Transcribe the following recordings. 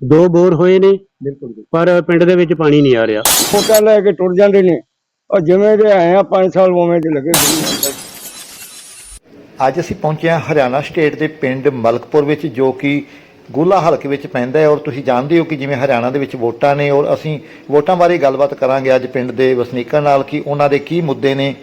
ਦੋ ਬੋਰ ਹੋਏ ਨੇ ਬਿਲਕੁਲ ਪਰ ਪਿੰਡ ਦੇ ਵਿੱਚ ਪਾਣੀ ਨਹੀਂ ਆ ਰਿਹਾ। ਫੋਟਾ ਲੈ ਕੇ ਟੁੱਟ ਜਾਂਦੇ ਨੇ। ਔਰ ਜਿਵੇਂ ਦੇ ਆਏ ਆ 5 ਸਾਲ ਉਵੇਂ ਦੇ ਲੱਗੇ। ਅੱਜ ਅਸੀਂ ਪਹੁੰਚੇ ਹਾਂ ਹਰਿਆਣਾ ਸਟੇਟ ਦੇ ਪਿੰਡ ਮਲਕਪੁਰ ਵਿੱਚ ਜੋ ਕਿ ਗੋਲਾ ਹਲਕੇ ਵਿੱਚ ਪੈਂਦਾ ਹੈ। ਔਰ ਤੁਸੀਂ ਜਾਣਦੇ ਹੋ ਕਿ ਜਿਵੇਂ ਹਰਿਆਣਾ ਦੇ ਵਿੱਚ ਵੋਟਾਂ ਨੇ ਔਰ ਅਸੀਂ ਵੋਟਾਂ ਬਾਰੇ ਗੱਲਬਾਤ ਕਰਾਂਗੇ ਅੱਜ ਪਿੰਡ ਦੇ ਵਸਨੀਕਾਂ ਨਾਲ ਕਿ ਉਹਨਾਂ ਦੇ ਕੀ ਮੁੱਦੇ ਨੇ।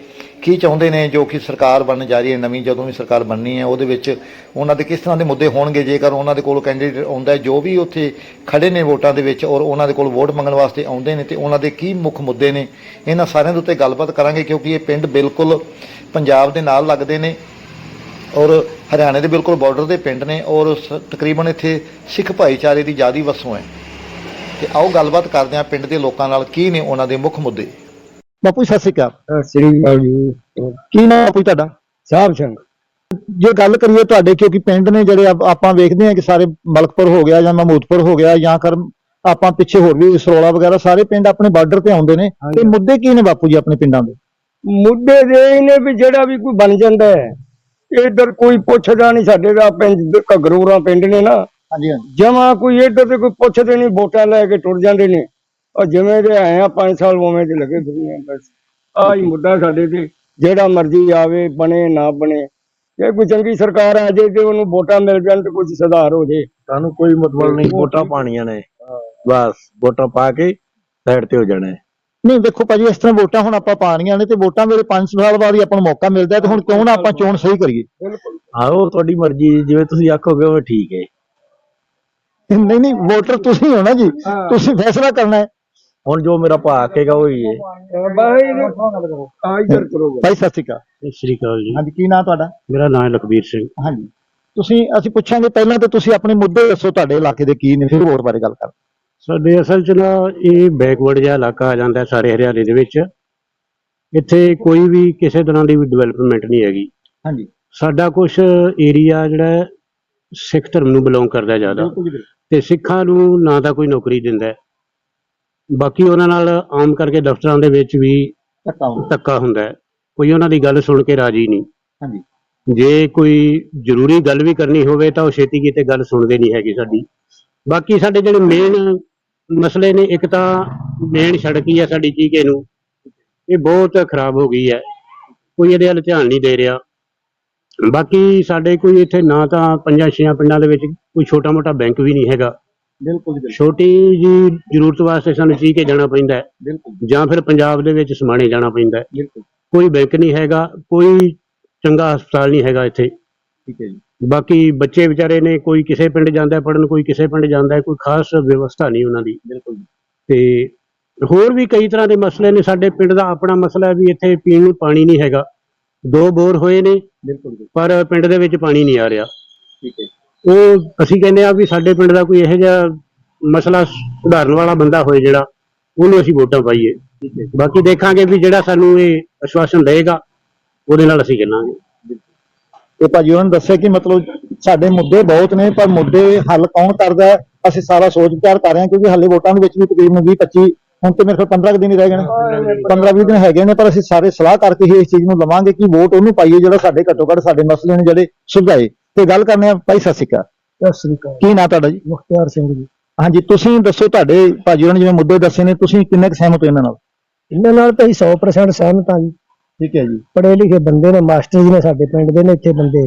ਕੀ ਚਾਹੁੰਦੇ ਨੇ ਜੋ ਕਿ ਸਰਕਾਰ ਬਣਨ ਜਾ ਰਹੀ ਹੈ, ਨਵੀਂ ਜਦੋਂ ਵੀ ਸਰਕਾਰ ਬਣਨੀ ਹੈ, ਉਹਦੇ ਵਿੱਚ ਉਹਨਾਂ ਦੇ ਕਿਸ ਤਰ੍ਹਾਂ ਦੇ ਮੁੱਦੇ ਹੋਣਗੇ? ਜੇਕਰ ਉਹਨਾਂ ਦੇ ਕੋਲ ਕੈਂਡੀਡੇਟ ਆਉਂਦਾ ਜੋ ਵੀ ਉੱਥੇ ਖੜੇ ਨੇ ਵੋਟਾਂ ਦੇ ਵਿੱਚ ਔਰ ਉਹਨਾਂ ਦੇ ਕੋਲ ਵੋਟ ਮੰਗਣ ਵਾਸਤੇ ਆਉਂਦੇ ਨੇ ਤੇ ਉਹਨਾਂ ਦੇ ਕੀ ਮੁੱਖ ਮੁੱਦੇ ਨੇ, ਇਹਨਾਂ ਸਾਰਿਆਂ ਦੇ ਉੱਤੇ ਗੱਲਬਾਤ ਕਰਾਂਗੇ ਕਿਉਂਕਿ ਇਹ ਪਿੰਡ ਬਿਲਕੁਲ ਪੰਜਾਬ ਦੇ ਨਾਲ ਲੱਗਦੇ ਨੇ ਔਰ ਹਰਿਆਣੇ ਦੇ ਬਿਲਕੁਲ ਬਾਰਡਰ ਦੇ ਪਿੰਡ ਨੇ ਔਰ ਸ- ਤਕਰੀਬਨ ਇੱਥੇ ਸਿੱਖ ਭਾਈਚਾਰੇ ਦੀ ਜਿਆਦੀ ਵਸੋਂ ਹੈ। ਤੇ ਆਓ ਗੱਲਬਾਤ ਕਰਦੇ ਹਾਂ ਪਿੰਡ ਦੇ ਲੋਕਾਂ ਨਾਲ, ਕੀ ਨੇ ਉਹਨਾਂ ਦੇ ਮੁੱਖ ਮੁੱਦੇ? ਬਾਪੂ ਜੀ, ਸਤਿ ਸ਼੍ਰੀ ਅਕਾਲ। ਸਤਿ ਸ੍ਰੀ ਅਕਾਲ ਜੀ। ਕੀ ਨਾਮ ਬਾਪੂ ਜੀ ਤੁਹਾਡਾ? ਸਾਹਿਬ ਸਿੰਘ। ਜੇ ਗੱਲ ਕਰੀਏ ਤੁਹਾਡੇ ਕਿਉਂਕਿ ਪਿੰਡ ਨੇ ਜਿਹੜੇ ਆਪ- ਆਪਾਂ ਵੇਖਦੇ ਹਾਂ ਕਿ ਸਾਰੇ ਮਲਕਪੁਰ ਹੋ ਗਿਆ ਜਾਂ ਮਮੂਦਪੁਰ ਹੋ ਗਿਆ ਜਾਂ ਕਰ ਆਪਾਂ ਪਿੱਛੇ ਹੋਰ ਵੀ ਸਰੋਲਾ ਵਗੈਰਾ ਸਾਰੇ ਪਿੰਡ ਆਪਣੇ ਬਾਰਡਰ ਤੇ ਆਉਂਦੇ ਨੇ। ਹਾਂਜੀ। ਤੇ ਮੁੱਦੇ ਕੀ ਨੇ ਬਾਪੂ ਜੀ ਆਪਣੇ ਪਿੰਡਾਂ ਦੇ? ਮੁੱਦੇ ਦੇ ਹੀ ਨੇ ਵੀ ਜਿਹੜਾ ਵੀ ਕੋਈ ਬਣ ਜਾਂਦਾ ਹੈ ਇਧਰ ਕੋਈ ਪੁੱਛਦਾ ਨਹੀਂ ਸਾਡੇ ਦਾ ਪਿੰਡ ਘਗਰੂਰਾ ਪਿੰਡ ਨੇ ਨਾ। ਹਾਂਜੀ ਹਾਂਜੀ। ਜਮਾ ਕੋਈ ਇੱਧਰ ਤੇ ਕੋਈ ਪੁੱਛਦੇ ਨਹੀਂ ਵੋਟਾਂ ਲੈ ਕੇ ਟੁੱਟ ਜਾਂਦੇ ਨੇ। ਔਰ ਜਿਵੇਂ ਦੇ ਆਏ ਆ 5 ਸਾਲ ਉਵੇਂ ਦੇ ਲੱਗੇ ਫਿਰਦੇ ਆ ਬਸ। ਆਹ ਹੀ ਮੁੱਦਾ ਸਾਡੇ ਤੇ। ਜਿਹੜਾ ਮਰਜ਼ੀ ਆਵੇ ਬਣੇ ਨਾ ਬਣੇ। ਜੇ ਕੋਈ ਚੰਗੀ ਸਰਕਾਰ ਆ ਜੇ ਤੇ ਉਹਨੂੰ ਵੋਟਾਂ ਮਿਲ ਜਾਣ ਤੇ ਕੁਝ ਸੁਧਾਰ ਹੋ ਜੇ। ਸਾਨੂੰ ਕੋਈ ਮਤਲਬ ਨਹੀਂ ਵੋਟਾਂ ਪਾਣੀਆਂ ਨੇ। ਬਸ ਵੋਟਾਂ ਪਾ ਕੇ ਸਾਈਡ ਤੇ ਹੋ ਜਾਣਾ ਹੈ। ਨਹੀਂ ਵੇਖੋ ਭਾਜੀ ਇਸ ਤਰ੍ਹਾਂ ਵੋਟਾਂ ਹੁਣ ਆਪਾਂ ਪਾਣੀਆਂ ਨੇ ਤੇ ਵੋਟਾਂ ਮੇਰੇ 5 ਸਾਲ ਬਾਅਦ ਹੀ ਆਪਾਂ ਨੂੰ ਮੌਕਾ ਮਿਲਦਾ ਹੈ ਤੇ ਹੁਣ ਕਿਉਂ ਨਾ ਆਪਾਂ ਚੋਣ ਸਹੀ ਕਰੀਏ? ਆਹੋ ਤੁਹਾਡੀ ਮਰਜ਼ੀ ਜਿਵੇਂ ਤੁਸੀਂ ਆਖੋਗੇ ਉਹ ਠੀਕ ਹੈ। ਨਹੀਂ ਨਹੀਂ ਵੋਟਰ ਤੁਸੀਂ ਹੋ ਨਾ ਜੀ। ਤੁਸੀਂ ਫੈਸਲਾ ਕਰਨਾ ਹੈ। ਹੁਣ ਜੋ ਮੇਰਾ ਭਾ ਆਖੇਗਾ ਉਹ ਹੀ ਹੈ ਬਾਈ ਆ ਇੱਧਰ ਕਰੋ ਭਾਈ ਸਤਿ ਸ਼੍ਰੀ ਅਕਾਲ। ਸਤਿ ਸ਼੍ਰੀ ਅਕਾਲ ਜੀ। ਹਾਂਜੀ ਕੀ ਨਾਮ ਤੁਹਾਡਾ? ਮੇਰਾ ਨਾਮ ਹੈ ਲਖਬੀਰ ਸਿੰਘ। ਹਾਂਜੀ। ਤੁਸੀਂ ਅਸੀਂ ਪੁੱਛਾਂਗੇ ਪਹਿਲਾਂ ਤੇ ਤੁਸੀਂ ਆਪਣੇ ਮੁੱਦੇ ਦੱਸੋ ਤੁਹਾਡੇ ਇਲਾਕੇ ਦੇ ਕੀ ਨੇ ਫਿਰ ਵੋਟ ਬਾਰੇ ਗੱਲ ਕਰ ਸਾਡੇ ਅਸਲ 'ਚ ਨਾ ਇਹ ਬੈਕਵਰਡ ਜਿਹਾ ਇਲਾਕਾ ਆ ਜਾਂਦਾ ਸਾਰੇ ਹਰਿਆਣੇ ਦੇ ਵਿੱਚ। ਇੱਥੇ ਕੋਈ ਵੀ ਕਿਸੇ ਤਰ੍ਹਾਂ ਦੀ ਵੀ ਡਿਵੈਲਪਮੈਂਟ ਨਹੀਂ ਹੈਗੀ। ਹਾਂਜੀ। ਸਾਡਾ ਕੁਝ ਏਰੀਆ ਜਿਹੜਾ ਸਿੱਖ ਧਰਮ ਨੂੰ ਬਿਲੋਂਗ ਕਰਦਾ ਜ਼ਿਆਦਾ। ਤੇ ਸਿੱਖਾਂ ਨੂੰ ਨਾ ਤਾਂ ਕੋਈ ਨੌਕਰੀ ਦਿੰਦਾ। ਬਾਕੀ ਉਹਨਾਂ ਨਾਲ ਆਮ ਕਰਕੇ ਦਫ਼ਤਰਾਂ ਦੇ ਵਿੱਚ ਵੀ ਧੱਕਾ ਹੁੰਦਾ। ਧੱਕਾ ਹੁੰਦਾ ਹੈ। ਕੋਈ ਉਹਨਾਂ ਦੀ ਗੱਲ ਸੁਣ ਕੇ ਰਾਜੀ ਨਹੀਂ। ਹਾਂਜੀ। ਜੇ ਕੋਈ ਜ਼ਰੂਰੀ ਗੱਲ ਵੀ ਕਰਨੀ ਹੋਵੇ ਤਾਂ ਉਹ ਛੇਤੀ ਕਿਤੇ ਗੱਲ ਸੁਣਦੇ ਨਹੀਂ ਹੈਗੇ ਸਾਡੀ। ਬਾਕੀ ਸਾਡੇ ਜਿਹੜੇ ਮੇਨ ਮਸਲੇ ਨੇ ਇੱਕ ਤਾਂ ਮੇਨ ਸੜਕ ਹੀ ਹੈ ਸਾਡੀ ਚੀਕੇ ਨੂੰ। ਇਹ ਬਹੁਤ ਖਰਾਬ ਹੋ ਗਈ ਹੈ। ਕੋਈ ਇਹਦੇ ਵੱਲ ਧਿਆਨ ਨਹੀਂ ਦੇ ਰਿਹਾ। ਬਾਕੀ ਸਾਡੇ ਕੋਈ ਇੱਥੇ ਨਾ ਤਾਂ ਪੰਜਾਂ ਛੇਆਂ ਪਿੰਡਾਂ ਦੇ ਵਿੱਚ ਕੋਈ ਛੋਟਾ ਮੋਟਾ ਬੈਂਕ ਵੀ ਨਹੀਂ ਹੈਗਾ। ਬਿਲਕੁਲ ਜੀ ਬਿਲਕੁਲ। ਛੋਟੀ ਜੀ ਜ਼ਰੂਰਤ ਵਾਸਤੇ ਸਾਨੂੰ ਚੀਕੇ ਜਾਣਾ ਪੈਂਦਾ ਹੈ। ਬਿਲਕੁਲ ਜਾਂ। ਫਿਰ ਪੰਜਾਬ ਦੇ ਵਿੱਚ ਸਮਾਣੇ ਜਾਣਾ ਪੈਂਦਾ ਹੈ। ਬਿਲਕੁਲ। ਕੋਈ ਬੈਂਕ ਨਹੀਂ ਹੈਗਾ ਕੋਈ ਚੰਗਾ ਹਸਪਤਾਲ ਨਹੀਂ ਹੈਗਾ ਇੱਥੇ। ਠੀਕ ਹੈ ਜੀ। ਬਾਕੀ ਬੱਚੇ ਵਿਚਾਰੇ ਨੇ ਕੋਈ ਕਿਸੇ ਪਿੰਡ ਜਾਂਦਾ ਪੜਨ ਕੋਈ ਕਿਸੇ ਪਿੰਡ ਜਾਂਦਾ ਹੈ, ਕੋਈ ਖਾਸ ਵਿਵਸਥਾ ਨਹੀਂ ਉਹਨਾਂ ਦੀ। ਬਿਲਕੁਲ ਤੇ ਹੋਰ ਵੀ ਕਈ ਤਰ੍ਹਾਂ ਦੇ ਮਸਲੇ ਨੇ ਸਾਡੇ ਪਿੰਡ ਦਾ ਆਪਣਾ ਮਸਲਾ ਹੈ ਵੀ ਇੱਥੇ ਪੀਣ ਨੂੰ ਪਾਣੀ ਨਹੀਂ ਹੈਗਾ। ਦੋ ਬੋਰ ਹੋਏ ਨੇ ਬਿਲਕੁਲ ਜੀ, ਪਰ ਪਿੰਡ ਦੇ ਵਿੱਚ ਪਾਣੀ ਨਹੀਂ ਆ ਰਿਹਾ। ਠੀਕ ਹੈ ਜੀ। ਉਹ ਅਸੀਂ ਕਹਿੰਦੇ ਆ ਵੀ ਸਾਡੇ ਪਿੰਡ ਦਾ ਕੋਈ ਇਹੋ ਜਿਹਾ ਮਸਲਾ ਸੁਧਾਰਨ ਵਾਲਾ ਬੰਦਾ ਹੋਏ ਜਿਹੜਾ, ਉਹਨੂੰ ਅਸੀਂ ਵੋਟਾਂ ਪਾਈਏ। ਬਾਕੀ ਦੇਖਾਂਗੇ ਵੀ ਜਿਹੜਾ ਸਾਨੂੰ ਇਹ ਅਸ਼ਵਾਸਨ ਦੇਗਾ ਉਹਦੇ ਨਾਲ ਅਸੀਂ ਚੱਲਾਂਗੇ। ਤੇ ਭਾਜੀ ਉਹਨਾਂ ਨੇ ਦੱਸਿਆ ਕਿ ਮਤਲਬ ਸਾਡੇ ਮੁੱਦੇ ਬਹੁਤ ਨੇ, ਪਰ ਮੁੱਦੇ ਹੱਲ ਕੌਣ ਕਰਦਾ ਅਸੀਂ ਸਾਰਾ ਸੋਚ ਵਿਚਾਰ ਕਰ ਰਹੇ ਹਾਂ, ਕਿਉਂਕਿ ਹਾਲੇ ਵੋਟਾਂ ਦੇ ਵਿੱਚ ਵੀ ਤਕਰੀਬਨ 20 25 ਹੁਣ ਤੇ ਮੇਰੇ ਕੋਲ 15 ਕੁ ਦਿਨ ਹੀ ਰਹਿ ਗਏ ਨੇ। 15 20 ਦਿਨ ਹੈਗੇ ਨੇ, ਪਰ ਅਸੀਂ ਸਾਰੇ ਸਲਾਹ ਕਰਕੇ ਹੀ ਇਸ ਚੀਜ਼ ਨੂੰ ਲਵਾਂਗੇ ਕਿ ਵੋਟ ਉਹਨੂੰ ਪਾਈਏ ਜਿਹੜਾ ਸਾਡੇ ਘੱਟੋ ਘੱਟ ਸਾਡੇ ਮਸਲੇ ਨੇ ਜਿਹੜੇ ਸੁਝਾਏ ਤੇ ਗੱਲ ਕਰਨੇ ਆ ਭਾਈ ਸਤਿ ਸ਼੍ਰੀ ਅਕਾਲ। ਸਤਿ ਸ੍ਰੀ ਅਕਾਲ। ਕੀ ਨਾਂ ਤੁਹਾਡਾ ਜੀ? ਮੁਖਤਿਆਰ ਸਿੰਘ ਜੀ। ਹਾਂਜੀ ਤੁਸੀਂ ਦੱਸੋ ਤੁਹਾਡੇ ਭਾਜੀ ਉਹਨਾਂ ਨੇ ਜਿਵੇਂ ਮੁੱਦੇ ਦੱਸੇ ਨੇ ਤੁਸੀਂ ਕਿੰਨੇ ਕੁ ਸਹਿਮਤ ਹੋ ਇਹਨਾਂ ਨਾਲ? ਇਹਨਾਂ ਨਾਲ ਤਾਂ ਅਸੀਂ 100% ਸਹਿਮਤ ਹਾਂ ਜੀ। ਠੀਕ ਹੈ ਜੀ। ਪੜ੍ਹੇ ਲਿਖੇ ਬੰਦੇ ਨੇ ਮਾਸਟਰ ਜੀ ਨੇ ਸਾਡੇ ਪਿੰਡ ਦੇ ਨੇ ਇੱਥੇ ਬੰਦੇ।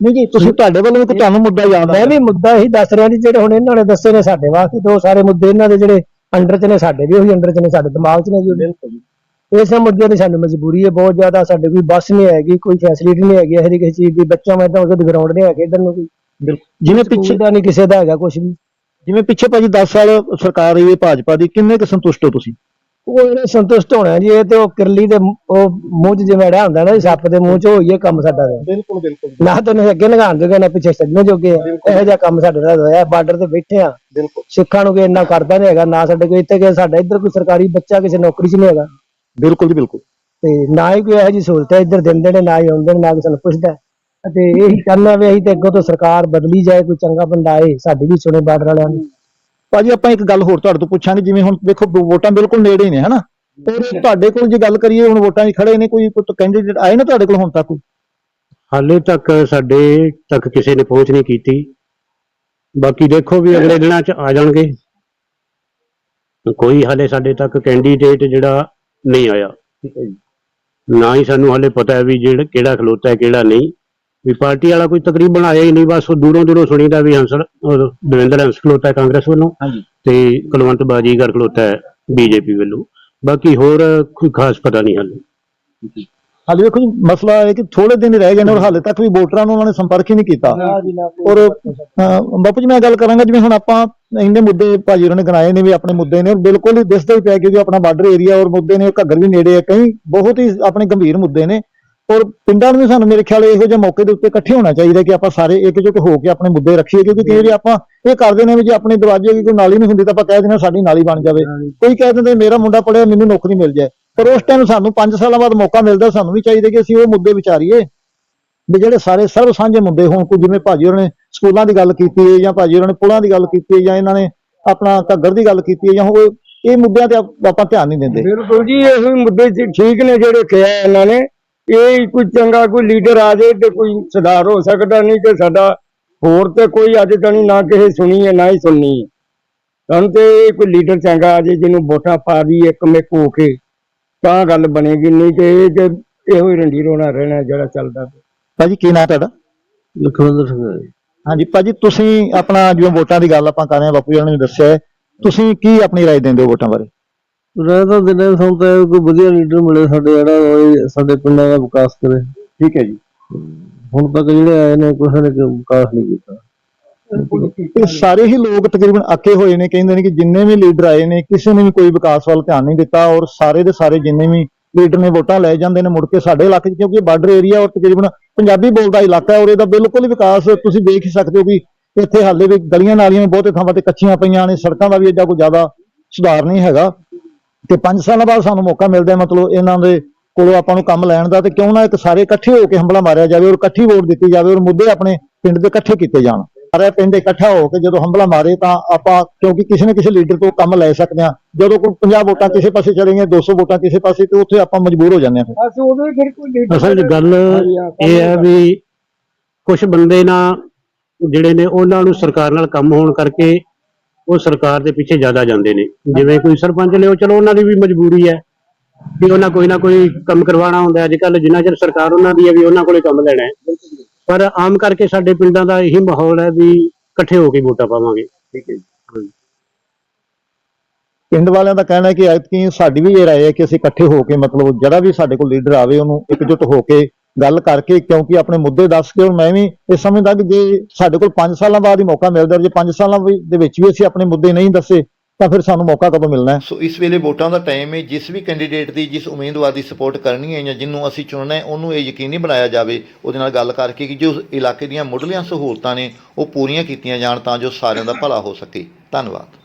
ਨਹੀਂ ਜੀ ਤੁਸੀਂ ਤੁਹਾਡੇ ਵੱਲੋਂ ਕੋਈ ਤੁਹਾਨੂੰ ਮੁੱਦਾ ਯਾਦ ਆ ਮੈਂ ਵੀ ਮੁੱਦਾ ਹੀ ਦੱਸ ਰਿਹਾ ਜੀ ਜਿਹੜੇ ਹੁਣ ਇਹਨਾਂ ਨੇ ਦੱਸੇ ਨੇ ਸਾਡੇ ਵਾਸਤੇ ਦੋ ਸਾਰੇ ਮੁੱਦੇ ਇਹਨਾਂ ਦੇ ਜਿਹੜੇ ਅੰਡਰ ਚ ਨੇ ਸਾਡੇ ਵੀ ਉਹੀ ਅੰਡਰ ਚ ਨੇ ਸਾਡੇ ਦਿਮਾਗ ਚ ਨੇ ਜੀ। ਬਿਲਕੁਲ ਇਸੇ ਮੁੱਦੇ ਦੀ ਸਾਨੂੰ ਮਜਬੂਰੀ ਹੈ ਬਹੁਤ ਜ਼ਿਆਦਾ ਸਾਡੇ ਕੋਈ ਬੱਸ ਨਹੀਂ ਹੈਗੀ ਕੋਈ ਫੈਸਿਲਿਟੀ ਨਹੀਂ ਹੈਗੀ ਹਰ ਕਿਸੇ ਚੀਜ਼ ਦੀ ਬੱਚਾ ਮੈਂ ਤਾਂ ਉਹਦੇ ਗਰਾਊਂਡ ਨਹੀਂ ਹੈ ਖੇਡਣ ਨੂੰ ਕੋਈ। ਜਿਵੇਂ ਪਿੱਛੇ ਦਾ ਨਹੀਂ ਕਿਸੇ ਦਾ ਹੈਗਾ ਕੁਝ ਵੀ। ਜਿਵੇਂ ਪਿੱਛੇ ਭਾਜੀ 10 ਸਾਲ ਸਰਕਾਰ ਰਹੀ ਹੈ ਭਾਜਪਾ ਦੀ ਕਿੰਨੇ ਕੁ ਸੰਤੁਸ਼ਟ ਹੋ ਤੁਸੀਂ? ਉਹ ਇਹਨੇ ਸੰਤੁਸ਼ਟ ਹੋਣਾ ਜੀ ਇਹ ਤੇ ਉਹ ਕਿਰਲੀ ਦੇ ਉਹ ਮੂੰਹ 'ਚ ਜਿਵੇਂ ਅੜਿਆ ਹੁੰਦਾ ਨਾ ਸੱਪ ਦੇ ਮੂੰਹ 'ਚ ਹੋਈਏ ਕੰਮ ਸਾਡਾ ਦਾ ਬਿਲਕੁਲ ਬਿਲਕੁਲ। ਨਾ ਤਾਂ ਅੱਗੇ ਲਗਾਉਣ ਜੋਗੇ ਨਾ ਪਿੱਛੇ ਛੱਡਣ ਜੋਗੇ। ਇਹੋ ਜਿਹਾ ਕੰਮ ਸਾਡੇ ਨਾਲ ਹੋਇਆ ਬਾਰਡਰ ਤੇ ਬੈਠੇ ਆ। ਬਿਲਕੁਲ। ਸਿੱਖਾਂ ਨੂੰ ਕੋਈ ਇੰਨਾ ਕਰਦਾ ਨਹੀਂ ਹੈਗਾ ਨਾ ਸਾਡੇ ਕੋਈ ਇੱਥੇ ਕਿ ਸਾਡਾ ਇੱਧਰ ਕੋਈ ਸਰਕਾਰੀ ਬੱਚਾ ਕਿਸੇ ਨੌਕਰੀ 'ਚ ਨਹੀਂ ਹੈਗਾ। ਬਿਲਕੁਲ ਜੀ ਬਿਲਕੁਲ। ਤੇ ਨਾ ਹੀ ਕੋਈ ਇਹੋ ਜਿਹੀ ਸਹੂਲਤ ਹੈ ਇੱਧਰ ਦਿੰਦੇ ਨੇ ਨਾ ਹੀ ਆਉਂਦੇ ਨੇ ਨਾ ਕਿਸੇ ਨੂੰ ਪੁੱਛਦਾ ਅਤੇ ਇਹੀ ਚਾਹੁੰਦਾ ਵੀ ਅਸੀਂ ਤੇ ਅੱਗੋਂ ਤੋਂ ਸਰਕਾਰ ਬਦਲੀ ਜਾਏ ਕੋਈ ਚੰਗਾ ਬੰਦਾ ਆਏ ਸਾਡੀ ਵੀ ਸੁਣੇ ਬਾਰਡਰ ਵਾਲਿਆਂ ਨੂੰ। ਭਾਜੀ ਆਪਾਂ ਇੱਕ ਗੱਲ ਹੋਰ ਤੁਹਾਡੇ ਤੋਂ ਪੁੱਛਾਂਗੇ ਜਿਵੇਂ ਹੁਣ ਦੇਖੋ ਵੋਟਾਂ ਬਿਲਕੁਲ ਨੇੜੇ ਹੀ ਨੇ ਹਨਾ? ਤੇ ਤੁਹਾਡੇ ਕੋਲ ਜੇ ਗੱਲ ਕਰੀਏ ਹੁਣ ਵੋਟਾਂ 'ਚ ਖੜੇ ਨੇ ਕੋਈ ਕੋਈ ਕੈਂਡੀਡੇਟ ਆਏ ਨਾ ਤੁਹਾਡੇ ਕੋਲ ਹੁਣ ਤੱਕ? ਕੋਈ? ਹਾਲੇ ਤੱਕ ਸਾਡੇ ਤੱਕ ਕਿਸੇ ਨੇ ਪਹੁੰਚ ਨਹੀਂ ਕੀਤੀ। ਬਾਕੀ ਦੇਖੋ ਵੀ ਅਗਲੇ ਦਿਨਾਂ 'ਚ ਆ ਜਾਣਗੇ। ਕੋਈ ਹਾਲੇ ਸਾਡੇ ਤੱਕ ਕੈਂਡੀਡੇਟ ਜਿਹੜਾ ਨਹੀਂ ਆਇਆ। ਨਾ ਹੀ ਸਾਨੂੰ ਹਾਲੇ ਪਤਾ ਹੈ ਵੀ ਜਿਹੜਾ ਕਿਹੜਾ ਖਲੋਤਾ ਹੈ ਕਿਹੜਾ ਨਹੀਂ। ਵੀ ਪਾਰਟੀ ਵਾਲਾ ਕੋਈ ਤਕਰੀਬਨ ਆਇਆ ਹੀ ਨਹੀਂ ਬਸ ਉਹ ਦੂਰੋਂ ਦੂਰੋਂ ਸੁਣੀਦਾ ਵੀ ਉਹ ਦਵਿੰਦਰ ਹੰਸ ਖਲੋਤਾ ਹੈ ਕਾਂਗਰਸ ਵੱਲੋਂ ਹਾਂਜੀ। ਤੇ ਕੁਲਵੰਤ ਬਾਜੀਗਰ ਖਲੋਤਾ ਹੈ ਬੀਜੇਪੀ ਵੱਲੋਂ। ਬਾਕੀ ਹੋਰ ਕੋਈ ਖਾਸ ਪਤਾ ਨਹੀਂ ਹਾਲੇ। ਹਾਲੇ ਵੇਖੋ ਜੀ ਮਸਲਾ ਇਹ ਕਿ ਥੋੜੇ ਦਿਨ ਹੀ ਰਹਿ ਗਏ ਨੇ ਔਰ ਹਾਲੇ ਤੱਕ ਵੀ ਵੋਟਰਾਂ ਨੂੰ ਉਹਨਾਂ ਨੇ ਸੰਪਰਕ ਹੀ ਨਹੀਂ ਕੀਤਾ। ਔਰ ਬਾਪੂ ਜੀ ਮੈਂ ਗੱਲ ਕਰਾਂਗਾ ਜਿਵੇਂ ਹੁਣ ਆਪਾਂ ਇੰਨੇ ਮੁੱਦੇ ਭਾਜੀ ਉਹਨਾਂ ਨੇ ਗਣਾਏ ਨੇ ਵੀ ਆਪਣੇ ਮੁੱਦੇ ਨੇ ਬਿਲਕੁਲ ਹੀ ਦਿਸਦਾ ਹੀ ਪਿਆ ਕਿਉਂਕਿ ਆਪਣਾ ਬਾਰਡਰ ਏਰੀਆ ਔਰ ਮੁੱਦੇ ਨੇ ਘੱਗਰ ਵੀ ਨੇੜੇ ਆ ਕਈ ਬਹੁਤ ਹੀ ਆਪਣੇ ਗੰਭੀਰ ਮੁੱਦੇ ਨੇ। ਔਰ ਪਿੰਡਾਂ ਨੂੰ ਵੀ ਸਾਨੂੰ ਮੇਰੇ ਖਿਆਲ ਇਹੋ ਜਿਹੇ ਮੌਕੇ ਦੇ ਉੱਤੇ ਇਕੱਠੇ ਹੋਣਾ ਚਾਹੀਦਾ ਕਿ ਆਪਾਂ ਸਾਰੇ ਇਕਜੁੱਟ ਹੋ ਕੇ ਆਪਣੇ ਮੁੱਦੇ ਰੱਖੀਏ ਕਿਉਂਕਿ ਕਈ ਵਾਰੀ ਆਪਾਂ ਇਹ ਕਰਦੇ ਨੇ ਵੀ ਜੇ ਆਪਣੇ ਦਰਵਾਜ਼ੇ ਦੀ ਕੋਈ ਨਾਲੀ ਨਹੀਂ ਹੁੰਦੀ ਤਾਂ ਆਪਾਂ ਕਹਿ ਦਿੰਦੇ ਸਾਡੀ ਨਾਲੀ ਬਣ ਜਾਵੇ। ਕੋਈ ਕਹਿ ਦਿੰਦੇ ਮੇਰਾ ਮੁੰਡਾ ਪੜਿਆ ਮੈਨੂੰ ਨੌਕਰੀ ਮਿਲ ਜਾਏ। ਪਰ ਉਸ ਟਾਈਮ ਸਾਨੂੰ 5 ਸਾਲਾਂ ਬਾਅਦ ਮੌਕਾ ਮਿਲਦਾ ਸਾਨੂੰ ਵੀ ਚਾਹੀਦਾ ਕਿ ਅਸੀਂ ਉਹ ਮੁੱਦੇ ਵਿਚਾਰੀਏ। ਵੀ ਜਿਹੜੇ ਸਾਰੇ ਸਰਬ ਸਾਂਝੇ ਮੁੱਦੇ ਹੋਣ ਕੋਈ ਜਿਵੇਂ ਭਾਜੀ ਹੋਰਾਂ ਨੇ ਸਕੂਲਾਂ ਦੀ ਗੱਲ ਕੀਤੀ ਹੈ ਜਾਂ ਭਾਜੀ ਹੋਰਾਂ ਨੇ ਪੁਲਾਂ ਦੀ ਗੱਲ ਕੀਤੀ ਹੈ ਜਾਂ ਇਹਨਾਂ ਨੇ ਆਪਣਾ ਘੱਗਰ ਦੀ ਗੱਲ ਕੀਤੀ ਹੈ ਜਾਂ ਹੋਰ ਇਹ ਮੁੱਦਿਆਂ ਤੇ ਆਪ- ਧਿਆਨ ਨਹੀਂ ਦਿੰਦੇ ਬਿਲਕੁਲ ਜੀ ਇਹ ਮੁੱਦੇ ਠੀਕ ਨੇ ਜਿਹੜੇ ਕਿਹਾ ਇਹਨਾਂ ਨੇ ਇਹ ਕੋਈ ਚੰਗਾ ਕੋਈ ਲੀਡਰ ਆ ਜਾਏ ਤੇ ਕੋਈ ਸੁਧਾਰ ਹੋ ਸਕਦਾ ਨਹੀਂ ਕਿ ਸਾਡਾ ਹੋਰ ਤੇ ਕੋਈ ਅੱਜ ਤੱਕ ਨਾ ਕਿਸੇ ਸੁਣੀ ਹੈ ਨਾ ਹੀ ਸੁਣਨੀ ਹੈ ਸਾਨੂੰ ਤੇ ਕੋਈ ਲੀਡਰ ਚੰਗਾ ਆ ਜਾਏ ਜਿਹਨੂੰ ਵੋਟਾਂ ਪਾ ਦੀ ਇੱਕ ਮਿਕ ਹੋ ਕੇ ਤਾਂ ਗੱਲ ਬਣੇਗੀ ਨਹੀਂ ਤੇ ਇਹ ਤੇ ਇਹੋ ਹੀ ਰੰਡੀ ਰੋਣਾ ਰਹਿਣਾ ਜਿਹੜਾ ਚੱਲਦਾ। ਭਾਜੀ ਕੀ ਨਾਂ ਤੁਹਾਡਾ ਲਖਵਿੰਦਰ ਸਿੰਘ ਜੀ। ਹਾਂਜੀ ਭਾਜੀ ਤੁਸੀਂ ਆਪਣਾ ਜਿਵੇਂ ਵੋਟਾਂ ਦੀ ਗੱਲ ਆਪਾਂ ਕਰ ਰਹੇ ਹਾਂ ਬਾਪੂ ਜੀ ਨੇ ਦੱਸਿਆ ਹੈ, ਤੁਸੀਂ ਕੀ ਆਪਣੀ رائے ਦਿੰਦੇ ਹੋ ਵੋਟਾਂ ਬਾਰੇ ਰਹਿ ਤਾਂ ਦਿਨੇ ਸਾਨੂੰ ਤਾਂ ਇਹ ਕੋਈ ਵਧੀਆ ਲੀਡਰ ਮਿਲੇ ਸਾਡੇ ਜਿਹੜਾ ਉਹ ਸਾਡੇ ਪਿੰਡਾਂ ਦਾ ਵਿਕਾਸ ਕਰੇ ਠੀਕ ਹੈ ਜੀ ਹੁਣ ਤੱਕ ਜਿਹੜੇ ਆਏ ਨੇ ਕਿਸੇ ਨੇ ਕੋਈ ਵਿਕਾਸ ਨਹੀਂ ਕੀਤਾ ਇਹ ਸਾਰੇ ਹੀ ਲੋਕ ਤਕਰੀਬਨ ਅੱਕੇ ਹੋਏ ਨੇ ਕਹਿੰਦੇ ਨੇ ਕਿ ਜਿੰਨੇ ਵੀ ਲੀਡਰ ਆਏ ਨੇ ਕਿਸੇ ਨੇ ਵੀ ਕੋਈ ਵਿਕਾਸ ਵੱਲ ਧਿਆਨ ਨਹੀਂ ਦਿੱਤਾ ਔਰ ਸਾਰੇ ਦੇ ਸਾਰੇ ਜਿੰਨੇ ਵੀ ਲੀਡਰ ਨੇ ਵੋਟਾਂ ਲੈ ਜਾਂਦੇ ਨੇ ਮੁੜ ਕੇ ਸਾਡੇ ਇਲਾਕੇ 'ਚ, ਕਿਉਂਕਿ ਬਾਰਡਰ ਏਰੀਆ ਔਰ ਤਕਰੀਬਨ ਪੰਜਾਬੀ ਬੋਲਦਾ ਇਲਾਕਾ ਔਰ ਇਹਦਾ ਬਿਲਕੁਲ ਵਿਕਾਸ ਤੁਸੀਂ ਦੇਖ ਹੀ ਸਕਦੇ ਹੋ ਕਿ ਇੱਥੇ ਹਾਲੇ ਵੀ ਗਲੀਆਂ ਨਾਲੀਆਂ ਬਹੁਤੇ ਥਾਵਾਂ ਤੇ ਕੱਚੀਆਂ ਪਈਆਂ ਨੇ, ਸੜਕਾਂ ਦਾ ਵੀ ਏਡਾ ਕੋਈ ਜ਼ਿਆਦਾ ਸੁਧਾਰ ਨਹੀਂ ਹੈਗਾ। ਤੇ 5 ਸਾਲਾਂ ਬਾਅਦ ਸਾਨੂੰ ਮੌਕਾ ਮਿਲਦਾ ਮਤਲਬ ਇਹਨਾਂ ਦੇ ਕੋਲੋਂ ਆਪਾਂ ਨੂੰ ਕੰਮ ਲੈਣ ਦਾ ਤੇ ਕਿਉਂ ਨਾ ਇੱਕ ਸਾਰੇ ਇਕੱਠੇ ਹੋ ਕੇ ਹੰਬਲਾ ਮਾਰਿਆ ਜਾਵੇ ਔਰ ਇਕੱਠੀ ਵੋਟ ਦਿੱਤੀ ਜਾਵੇ ਔਰ ਮੁੱਦੇ ਆਪਣੇ ਪਿੰਡ ਦੇ ਇਕੱਠੇ ਕੀਤੇ ਜਾਣ। ਸਾਰੇ ਪਿੰਡ ਇਕੱਠਾ ਹੋ ਕੇ ਜਦੋਂ ਹੰਬਲਾ ਮਾਰੇ ਤਾਂ ਆਪਾਂ ਕਿਉਂਕਿ ਕਿਸੇ ਨਾ ਕਿਸੇ ਲੀਡਰ ਤੋਂ ਕੰਮ ਲੈ ਸਕਦੇ ਹਾਂ। ਜਦੋਂ ਕੋਈ 50 ਵੋਟਾਂ ਕਿਸੇ ਪਾਸੇ ਚਲੇ ਗਈਆਂ 200 ਵੋਟਾਂ ਕਿਸੇ ਪਾਸੇ ਤੇ ਉੱਥੇ ਆਪਾਂ ਮਜਬੂਰ ਹੋ ਜਾਂਦੇ ਹਾਂ ਫਿਰ। ਬਸ ਉਦੋਂ ਹੀ ਫਿਰ ਕੋਈ ਲੀਡਰ ਅਸਲ ਗੱਲ ਇਹ ਹੈ ਵੀ ਕੁਝ ਬੰਦੇ ਨਾ ਜਿਹੜੇ ਨੇ ਉਹਨਾਂ ਨੂੰ ਸਰਕਾਰ ਨਾਲ ਕੰਮ ਹੋਣ ਕਰਕੇ ਉਹ ਸਰਕਾਰ ਦੇ ਪਿੱਛੇ ਜ਼ਿਆਦਾ ਜਾਂਦੇ ਨੇ। ਜਿਵੇਂ ਕੋਈ ਸਰਪੰਚ ਲਿਓ ਚਲੋ ਉਹਨਾਂ ਦੀ ਵੀ ਮਜਬੂਰੀ ਹੈ ਵੀ ਉਹਨਾਂ ਕੋਈ ਨਾ ਕੋਈ ਕੰਮ ਕਰਵਾਉਣਾ ਹੁੰਦਾ ਅੱਜ ਕੱਲ ਜਿੰਨਾ ਚਿਰ ਸਰਕਾਰ ਉਹਨਾਂ ਦੀ ਹੈ ਵੀ ਉਹਨਾਂ ਕੋਲੇ ਕੰਮ ਲੈਣਾ ਹੈ। ਪਰ ਆਮ ਕਰਕੇ ਸਾਡੇ ਪਿੰਡਾਂ ਦਾ ਇਹੀ ਮਾਹੌਲ ਹੈ ਵੀ ਇਕੱਠੇ ਹੋ ਕੇ ਵੋਟਾਂ ਪਾਵਾਂਗੇ। ਠੀਕ ਹੈ ਜੀ ਪਿੰਡ ਵਾਲਿਆਂ ਦਾ ਕਹਿਣਾ ਹੈ ਕਿ ਐਤਕੀ ਸਾਡੀ ਵੀ ਇਹ ਰਾਏ ਹੈ ਕਿ ਅਸੀਂ ਇਕੱਠੇ ਹੋ ਕੇ ਮਤਲਬ ਜਿਹੜਾ ਵੀ ਸਾਡੇ ਕੋਲ ਲੀਡਰ ਆਵੇ ਉਹਨੂੰ ਇਕਜੁੱਟ ਹੋ ਕੇ ਗੱਲ ਕਰਕੇ ਕਿਉਂਕਿ ਆਪਣੇ ਮੁੱਦੇ ਦੱਸ ਕੇ ਔਰ ਮੈਂ ਵੀ ਇਹ ਸਮਝਦਾ ਕਿ ਜੇ ਸਾਡੇ ਕੋਲ 5 ਸਾਲਾਂ ਬਾਅਦ ਹੀ ਮੌਕਾ ਮਿਲਦਾ ਜੇ 5 ਸਾਲਾਂ ਦੇ ਵਿੱਚ ਵੀ ਅਸੀਂ ਆਪਣੇ ਮੁੱਦੇ ਨਹੀਂ ਦੱਸੇ ਤਾਂ ਫਿਰ ਸਾਨੂੰ ਮੌਕਾ ਕਦੋਂ ਮਿਲਣਾ ਹੈ? ਸੋ ਇਸ ਵੇਲੇ ਵੋਟਾਂ ਦਾ ਟਾਈਮ ਹੈ, ਜਿਸ ਵੀ ਕੈਂਡੀਡੇਟ ਦੀ, ਜਿਸ ਉਮੀਦਵਾਰ ਦੀ ਸਪੋਰਟ ਕਰਨੀ ਹੈ ਜਾਂ ਜਿਹਨੂੰ ਅਸੀਂ ਚੁਣਨਾ ਹੈ, ਉਹਨੂੰ ਇਹ ਯਕੀਨੀ ਬਣਾਇਆ ਜਾਵੇ, ਉਹਦੇ ਨਾਲ ਗੱਲ ਕਰਕੇ ਕਿ ਜੋ ਇਲਾਕੇ ਦੀਆਂ ਮੁੱਢਲੀਆਂ ਸਹੂਲਤਾਂ ਨੇ, ਉਹ ਪੂਰੀਆਂ ਕੀਤੀਆਂ ਜਾਣ ਤਾਂ ਜੋ ਸਾਰਿਆਂ ਦਾ ਭਲਾ ਹੋ ਸਕੇ। ਧੰਨਵਾਦ।